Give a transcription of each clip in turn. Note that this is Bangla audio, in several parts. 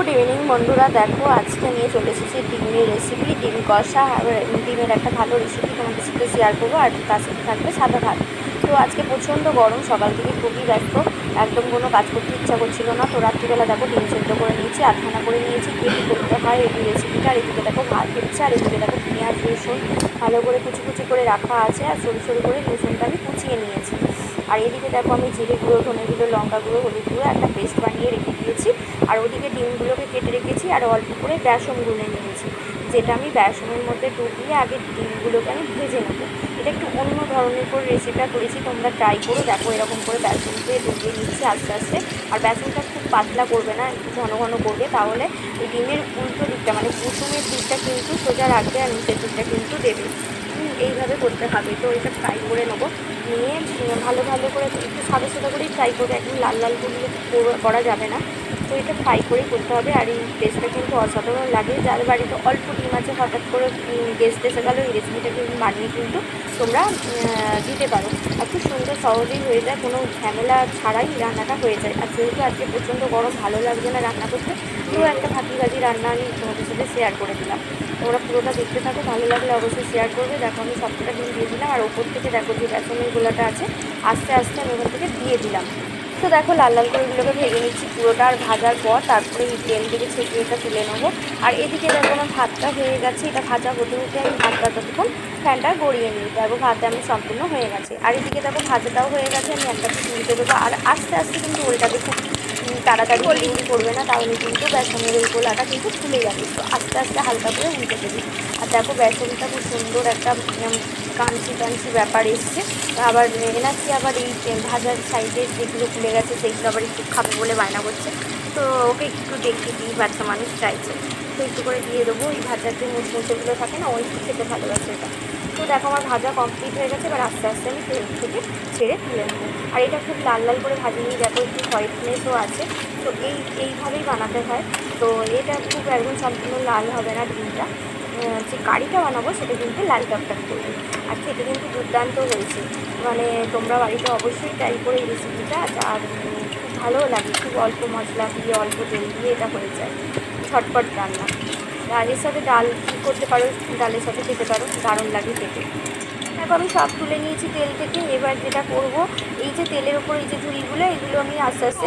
গুড ইভিনিং বন্ধুরা। দেখো, আজকে নিয়ে চলে এসেছি ডিমের রেসিপি ডিম কষা ডিমের একটা ভালো রেসিপি তোমাদের সাথে শেয়ার করব। আর তার সাথে থাকবে সাদা ভাত। তো আজকে প্রচণ্ড গরম, সকাল থেকে খুবই ব্যস্ত। একদম কোনো কাজ করতে ইচ্ছা করছিল না। তো রাত্রিবেলা দেখো ডিম সেদ্ধ করে নিয়েছি, আধখানা করে নিয়েছি। কী কী করতে হয় এই রেসিপিটা আর এদিকে দেখো ভাত হচ্ছে, আর এদিকে দেখো পেঁয়াজ, রসুন ভালো করে কুচি কুচি করে রাখা আছে। আর সরু সরু করে রসুনটা আমি কুচিয়ে নিয়েছি। আর এদিকে দেখো আমি জিরে গুঁড়ো, ধনে গুঁড়ো, লঙ্কা গুঁড়ো, হলুদ গুঁড়ো একটা পেস্ট বানিয়ে রেখে দিয়েছি। আর ওদিকে ডিমগুলোকে কেটে রেখেছি আর অল্প করে বেসন গুলে নিয়েছি। যেটা আমি বেসনের মধ্যে ডুবিয়ে আগে ডিমগুলোকে আমি ভেজে নেব। এটা একটু অন্য ধরনের করে রেসিপিটা করেছি, তোমরা ট্রাই করো। দেখো এরকম করে বেসন দিয়ে ডুবিয়ে নিচ্ছি আস্তে আস্তে। আর বেসনটা খুব পাতলা করবে না, একটু ঘন ঘন করবে, তাহলে এই ডিমের উল্টো দিকটা মানে কুসুমের দিকটা কিন্তু সোজা রাখবে আর নিচের দিকটা কিন্তু দেবে। এইভাবে করতে হবে। তো এটা ফ্রাই করে নেব। নিয়ে ভালো ভালো করে, একটু সাদা সাদা করেই ফ্রাই করবে। একদম লাল লাল করলে করা যাবে না। তো এটা ফ্রাই করেই করতে হবে। আর এই টেস্টটা কিন্তু অসাধারণ লাগে। যাদের বাড়িতে অল্প ডিম আছে, হঠাৎ করে গেস্ট এসে গেলো, এই রেসিপিটা কিন্তু বানিয়ে কিন্তু তোমরা দিতে পারো। আর খুব সুন্দর সহজেই হয়ে যায়, কোনো ঝামেলা ছাড়াই রান্নাটা হয়ে যায়। আর যেহেতু আজকে প্রচণ্ড গরম, ভালো লাগছে না রান্না করতে তো একটা ভাতি ভাজি রান্না আমি তোমাদের সাথে শেয়ার করে দিলাম। তোমরা পুরোটা দেখতে থাকো, ভালো লাগলে অবশ্যই শেয়ার করবে। দেখো, আমি সবকটা ডিম দিয়ে দিলাম। আর ওপর থেকে দেখো যে বেসনের গোলাটা আছে, আস্তে আস্তে আমি ওখান থেকে দিয়ে দিলাম। তো দেখো, লাল লাল করে এগুলোকে ভেজে নিচ্ছি পুরোটা আর ভাজার পর তারপরে এই তেল থেকে ছেঁকে এটা তুলে নেব। আর এদিকে দেখো, আমার ভাতটা হয়ে গেছে। এটা ভাজা হতে হতে আমি ভাতটা ততক্ষণ ফ্যানটা গড়িয়ে নিই। দেখো, ভাতে আমি সম্পূর্ণ হয়ে গেছে। আর এদিকে দেখো, ভাজাটাও হয়ে গেছে। আমি একটা নিতে দেবো। আর আস্তে আস্তে কিন্তু ওইটাকে খুব তাড়াতাড়ি করবে না। তাহলে কিন্তু বেসনের ওই গোলাটা কিন্তু ফুলে যাবে। তো আস্তে আস্তে হালকা করে উল্টে দেবে। দেখো বেসনটা খুব সুন্দর একটা কাঞ্চি কাঞ্চি ব্যাপার এসছে। আবার এনাচ্ছি আবার এই ভাজার সাইডে যেগুলো ফুলে গেছে, সেইগুলো আবার একটু খাবে বলে বায়না করছে। তো ওকে একটু দেখতে দিই, বাচ্চা মানুষ চাইছে। তো একটু করে দিয়ে দেবো, এই ভাজার যে মুচমুচেগুলো থাকে না, ওই খেতে ভালোবাসে এটা। তো দেখো আমার ভাজা কমপ্লিট হয়ে গেছে, এবার আস্তে আস্তে আমি তেল থেকে ছেড়ে তুলে নেব। আর এটা খুব লাল লাল করে ভাজি নিয়ে দেখো, একটু হোয়াইটনেসও আছে। তো এই, এইভাবেই বানাতে হয়। তো এটা খুব একদম সম্পূর্ণ লাল হবে না, ডিমটা। যে কারিটা বানাবো, সেটা কিন্তু লাল টকটক করবে। আর খেতে কিন্তু দুর্দান্ত হয়েছে। মানে তোমরা বাড়িতে অবশ্যই ট্রাই করে এই রেসিপিটা আর খুব ভালোও লাগে। খুব অল্প মশলা দিয়ে, অল্প তেল দিয়ে এটা হয়ে যায়। ঝটপট রান্না। ডালের সাথে ডাল কী করতে পারো? ডালের সাথে খেতে পারো। দারুণ লাগে খেতে। দেখো আমি সব তুলে নিয়েছি তেল থেকে। এবার যেটা করব এই যে তেলের ওপর এই যে ঝুড়িগুলো এগুলো আমি আস্তে আস্তে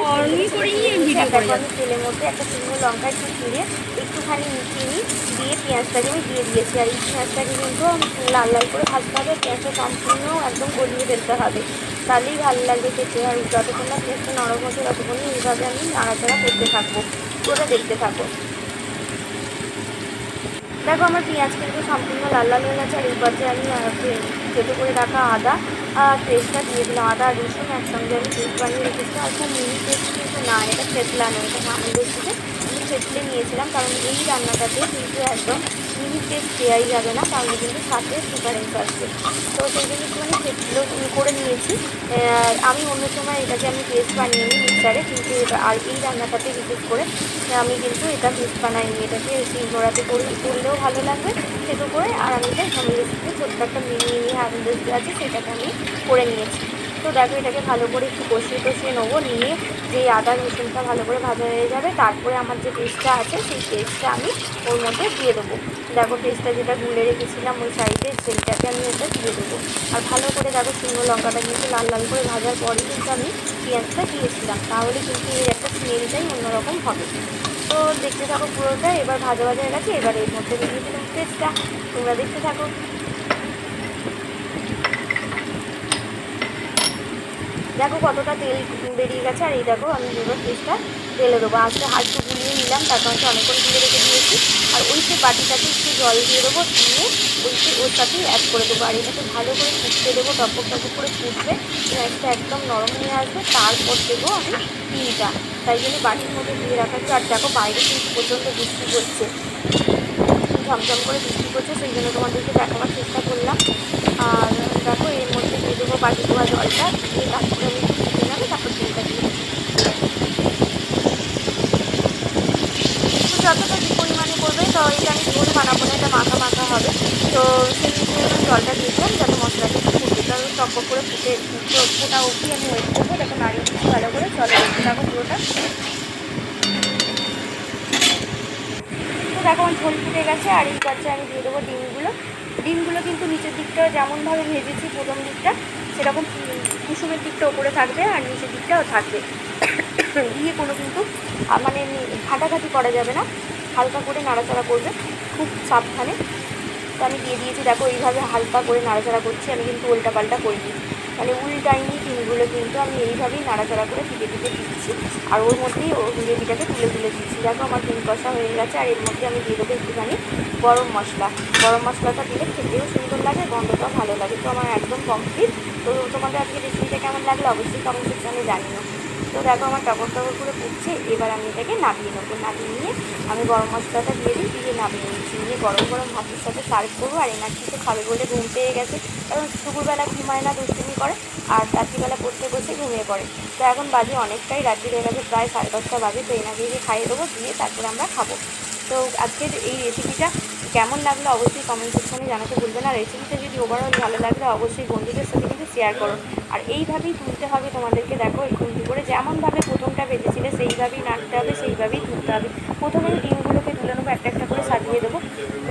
আমি তেলের মধ্যে একটা শুকনো লঙ্কা একটু ছিঁড়ে একটুখানি চিনি দিয়ে পেঁয়াজটাকে আমি দিয়ে দিয়েছি। আর এই পেঁয়াজটাকে কিন্তু লাল লাল করে ভাজতে হবে পেঁয়াজটা সম্পূর্ণ একদম গলিয়ে ফেলতে হবে। তাহলেই ভালো লাগবে খেতে। আর যতক্ষণ না পেঁয়াজটা নরম হচ্ছে ততক্ষণই এইভাবে আমি নাড়াচাড়া করতে থাকব। পুরোটা দেখতে থাকো। দেখো, আমার পেঁয়াজ কিন্তু সম্পূর্ণ লাল লাল হয়ে গেছে, আর এই পর্যায়ে আমি কেটে করে রাখা আদা আর পেস্টটা দিয়ে দিলাম। আদা আর রসুন একসঙ্গে আমি পেস্ট বানিয়ে রেখেছি। আর খুব মিনি পেস্ট কিন্তু না, এটা ফেটলানো এটা আমাদের বলছিতে আমি নিয়েছিলাম, কারণ এই রান্নাটাতে কিন্তু একদম মিনি পেস্ট দেওয়াই যাবে না তাহলে কিন্তু সাথে ডিফারেন্স আসবে তো সেই জন্য একটুখানি ফেটলো করে নিয়েছি। আমি অন্য সময় এটাকে আমি পেস্ট বানিয়ে নিই মিক্সারে, কিন্তু এটা আর এই রান্নাটাতে বিশেষ করে আমি কিন্তু এটা পেস্ট বানাইনি, এটাকে শিল নোড়াতে করলে করলেও ভালো লাগবে সেটু করে। আর আমি এটা ফ্যামিলি রেসিপি ছোট্ট একটা মিনি মিনি হ্যান্ড আছে, সেটাকে আমি করে নিয়েছি। তো দেখো, এটাকে ভালো করে একটু কষিয়ে কষিয়ে নেব, নিয়ে যে আদা রসুনটা ভালো করে ভাজা হয়ে যাবে, তারপরে আমার যে পেস্টটা আছে, সেই পেস্টটা আমি ওর মধ্যে দিয়ে দেবো। দেখো পেস্টটা যেটা গুলে রেখেছিলাম ওই সাইডে সেইটাকে আমি এটা দিয়ে দেবো। আর ভালো করে দেখো, শুকনো লঙ্কাটা কিন্তু লাল লাল করে ভাজার পরই কিন্তু আমি পেঁয়াজটা দিয়েছিলাম। তাহলে কিন্তু এর একটা স্মেলটাই অন্যরকম হবে। তো দেখতে থাকো পুরোটা, এবার ভাজা ভাজা হয়ে গেছে, এবার এর মধ্যে দিয়ে দিলাম পেস্টটা তোমরা দেখতে থাকো। দেখো কতটা তেল বেরিয়ে গেছে, আর এই দেখো আমি এবার পেস্টটা ঢেলে দেবো। আজকে হাতটা গুলিয়ে নিলাম, তারপর হচ্ছে অনেকক্ষণ তুলে রেখে দিয়েছি। আর ওই যে বাটিটাতে একটু জল দিয়ে দেবো, দিয়ে ওইকে ওর সাথেই অ্যাড করে দেবো। আর এটাকে ভালো করে ফুটতে দেবো টপক টপক করে ফুটবে পেঁয়াজটা একদম নরম হয়ে আসবে। তারপর দেবো আমি ডিমটা তাই জন্য বাটির মধ্যে দিয়ে রাখা আর দেখো বাইরে কিন্তু প্রচণ্ড বৃষ্টি করছে ঝমঝম করে বৃষ্টি করছে সেই জন্য তোমাদেরকে দেখাবার চেষ্টা করলাম। আর দেখো এর মধ্যে দিয়ে দেবো বাটি ধোয়া জলটা, দিয়ে তারপরে আমি একটু ফুটে যাবে তারপর ডিমটা দিয়ে দেবো। তো যতটা যে পরিমাণে করবে তো এটা আমি ঝোল বানাবো না এটা মাখা মাখা হবে তো সেই হিসেবে আমি জলটা দিয়েছিলাম যাতে মশলাটা একটু ফুটে। টপ করে ফুটে ফুটো- অবধি আমি ওয়েট করব দেখো নাড়িয়ে ভালো করে জলে দেখতে থাকো পুরোটা। দেখো আমার ঝোল ফুটে গেছে আর এই পাশে আমি দিয়ে দেবো ডিমগুলো। ডিমগুলো কিন্তু নিচের দিকটা যেমনভাবে ভেজেছি প্রথম দিকটা, সেরকম কুসুমের দিকটা ওপরে থাকবে আর নিচের দিকটাও থাকবে। দিয়ে কোনো কিন্তু মানে ঘাটাঘাটি করা যাবে না। হালকা করে নাড়াচাড়া করবে, খুব সাবধানে। তো আমি দিয়ে দিয়েছি। দেখো, এইভাবে হালকা করে নাড়াচাড়া করছি, আমি কিন্তু উল্টা পাল্টা করিনি। মানে উল্টাইনি ডিমগুলো কিন্তু আমি এইভাবেই নাড়াচাড়া করে টিপে টিপে দিচ্ছি। আর ওর মধ্যেই গ্রেভিটাকে তুলে তুলে দিচ্ছি দেখো, আমার ডিম কষা হয়ে গেছে, আর এর মধ্যে আমি দিয়ে দেবো একটুখানি গরম মশলা। গরম মশলাটা দিলে খেতেও সুন্দর লাগে, গন্ধটাও ভালো লাগে। তো আমার একদম কমপ্লিট তো তোমাদের আজকে রেসিপিটা কেমন লাগল? অবশ্যই কমেন্ট সেকশনে জানিও। তো দেখো আমার টকর টকর করে ফুটছে এবার আমি এটাকে নামিয়ে নেব। নামিয়ে নিয়ে আমি গরম মশলাটা দিয়ে দিই, দিয়ে নামিয়ে নিচ্ছি। নিয়ে গরম গরম ভাতের সাথে সার্ভ করব, আর এনার কিছু খাবে বলে ঘুম পেয়ে গেছে। কারণ দুপুরবেলা ঘুমায় না, দুষ্টুমি করে, আর রাত্রিবেলা পড়তে বসে ঘুমিয়ে পড়ে। তো এখন বাজে অনেকটাই, রাত্রি হয়ে গেছে প্রায় সাড়ে দশটা বাজে, তো এনাকে খাইয়ে দেবো, দিয়ে তারপরে আমরা খাব। তো আজকের এই রেসিপিটা কেমন লাগল অবশ্যই কমেন্ট সেকশনে জানাতে ভুলবেন আর রেসিপিটা যদি ওভারঅল ভালো লাগলে অবশ্যই বন্ধুদের সাথে কিন্তু শেয়ার করো। আর এইভাবেই তুলতে হবে তোমাদেরকে, দেখো খুন্তি করে। যেমনভাবে প্রথমটা বেঁধেছিলে, সেইভাবেই নাড়তে হবে, সেইভাবেই তুলতে হবে। প্রথমে ডিমগুলোকে তুলে নেব, একটা একটা করে সাজিয়ে দেবো।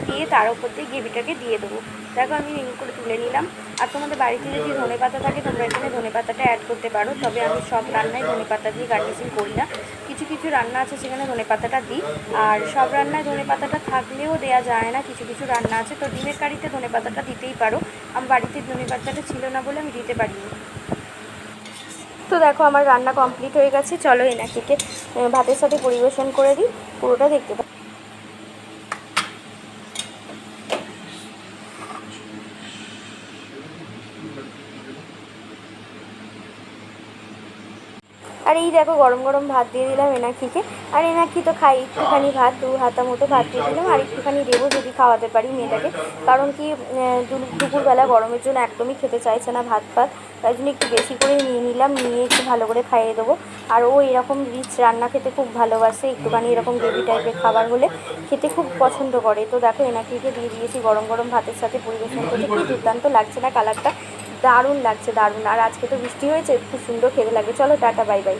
দিয়ে তার উপর দিয়ে গ্রেভিটাকে দিয়ে দেবো। দেখো, আমি রিং করে তুলে নিলাম। আর তোমাদের বাড়িতে যদি ধনে পাতা থাকে, তোমরা এখানে ধনে পাতাটা অ্যাড করতে পারো। তবে আমি সব রান্নায় ধনে পাতা দিয়ে গার্নিশিং করি না। কিছু কিছু রান্না আছে সেখানে ধনে পাতাটা দিই। আর সব রান্নায় ধনে পাতাটা থাকলেও দেয়া যায় না, কিছু কিছু রান্না আছে। তো ডিমের কারিতে ধনে পাতাটা দিতেই পারো। আমার বাড়িতে ধনে পাতাটা ছিল না বলে আমি দিতে পারিনি। তো দেখো, আমার রান্না কমপ্লিট হয়ে গেছে। চলো এনাকে ভাতের সাথে পরিবেশন করে দিই। পুরোটা দেখতে পাবো আর এই দেখো গরম গরম ভাত দিয়ে দিলাম এনাকিকে আর এনাকি তো খাই একটুখানি ভাত, দু হাতা মতো ভাত দিয়ে দিলাম। আর একটুখানি দেবো যদি খাওয়াতে পারি মেয়েটাকে। কারণ কি দুপুরবেলা গরমের জন্য একদমই খেতে চাইছে না ভাত ফাত। তাই জন্য একটু বেশি করে নিয়ে নিলাম, নিয়ে একটু ভালো করে খাইয়ে দেবো। আর ও এরকম রিচ, রান্না খেতে খুব ভালোবাসে। একটুখানি এরকম গ্রেভি টাইপের খাবার হলে খেতে খুব পছন্দ করে। তো দেখো এনাকিকে দিয়ে দিয়েছি গরম গরম ভাতের সাথে পরিবেশন করতে। কি দুর্দান্ত লাগছে না কালারটা দারুণ লাগছে, দারুণ। আর আজকে তো বৃষ্টি হয়েছে, খুব সুন্দর খেতে লাগবে। চলো, টাটা, বাই বাই।